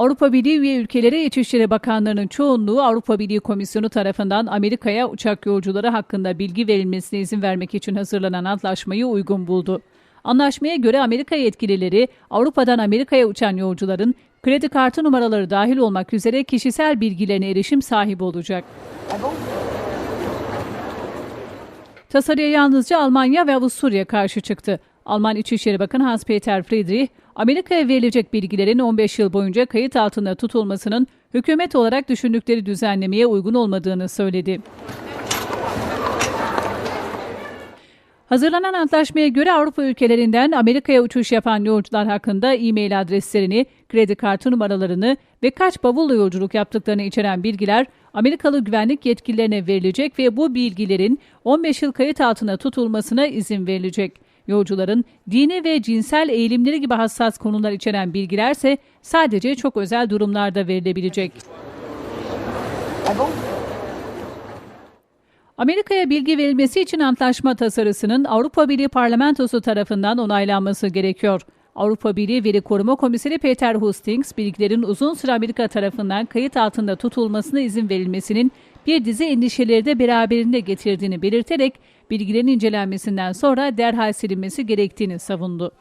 Avrupa Birliği üye ülkelere İçişleri Bakanlarının çoğunluğu Avrupa Birliği Komisyonu tarafından Amerika'ya uçak yolcuları hakkında bilgi verilmesine izin vermek için hazırlanan antlaşmayı uygun buldu. Anlaşmaya göre Amerika yetkilileri Avrupa'dan Amerika'ya uçan yolcuların kredi kartı numaraları dahil olmak üzere kişisel bilgilerine erişim sahibi olacak. Tasarıya yalnızca Almanya ve Avusturya karşı çıktı. Alman İçişleri Bakanı Hans-Peter Friedrich, Amerika'ya verilecek bilgilerin 15 yıl boyunca kayıt altında tutulmasının hükümet olarak düşündükleri düzenlemeye uygun olmadığını söyledi. Hazırlanan antlaşmaya göre Avrupa ülkelerinden Amerika'ya uçuş yapan yolcular hakkında e-mail adreslerini, kredi kartı numaralarını ve kaç bavulla yolculuk yaptıklarını içeren bilgiler Amerikalı güvenlik yetkililerine verilecek ve bu bilgilerin 15 yıl kayıt altına tutulmasına izin verilecek. Yolcuların dini ve cinsel eğilimleri gibi hassas konular içeren bilgilerse sadece çok özel durumlarda verilebilecek. Amerika'ya bilgi verilmesi için antlaşma tasarısının Avrupa Birliği Parlamentosu tarafından onaylanması gerekiyor. Avrupa Birliği Veri Koruma Komiseri Peter Hustings, bilgilerin uzun süre Amerika tarafından kayıt altında tutulmasına izin verilmesinin bir dizi endişeleri de beraberinde getirdiğini belirterek bilgilerin incelenmesinden sonra derhal silinmesi gerektiğini savundu.